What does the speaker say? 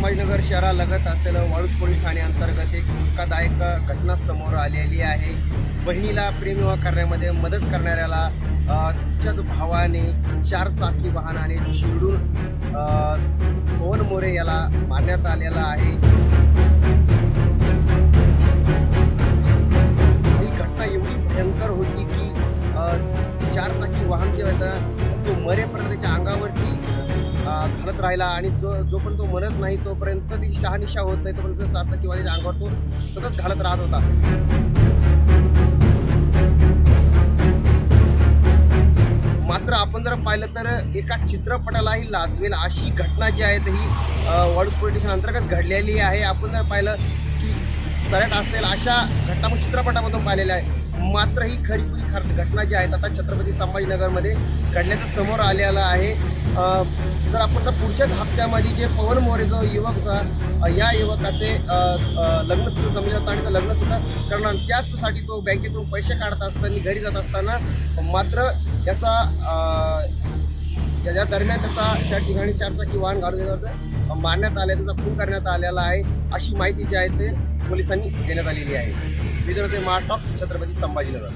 संभाजीनगर शहरालगत असलेलं वाळूज पोलीस ठाणे अंतर्गत एक धक्कादायक घटना समोर आलेली आहे. बहिणीला प्रेमविवाह करण्यामध्ये मदत करणाऱ्याला तिच्याच भावाने चार चाकी वाहनाने चिडून अ, पवन मोरे याला मारण्यात आलेला आहे. ही घटना एवढी भयंकर होती की चार चाकी वाहन जे होतं तो मरेपर्यंत त्याच्या अंगात म्हणत राहिला आणि जो जो पण तो म्हणत नाही तोपर्यंत ती शहानिशा होत नाही तोपर्यंत चार किंवा त्याच्या अंगावर तो सतत घालत राहत होता. मात्र आपण जर पाहिलं तर एका चित्रपटालाही लाजवेल अशी घटना जी आहे ती वॉर्ड पोलिटिशन अंतर्गत घडलेली आहे. आपण जर पाहिलं की सरट असेल अशा घटना चित्रपटामधून पाहिलेल्या आहे मात्र ही खरी खर घटना जी आहेत आता छत्रपती संभाजीनगरमध्ये घडल्याचं समोर आलेलं आहे. जर आपण तर पुढच्याच हप्त्यामध्ये जे पवन मोरे जो युवक होता या युवकाचे लग्नसुद्धा लग्न सुद्धा जमले होतं आणि तो लग्न सुद्धा करणार. त्याचसाठी तो बँकेतून पैसे काढत असताना घरी जात असताना मात्र याचा त्याच्या दरम्यान त्याचा त्या ठिकाणी चारचाकी वाहन घालून मारण्यात आले त्याचा खून करण्यात आलेला आहे अशी माहिती जी आहे ते पोलिसांनी देण्यात आलेली आहे. मित्र ते महाटॉप्स छत्रपती संभाजीनगर.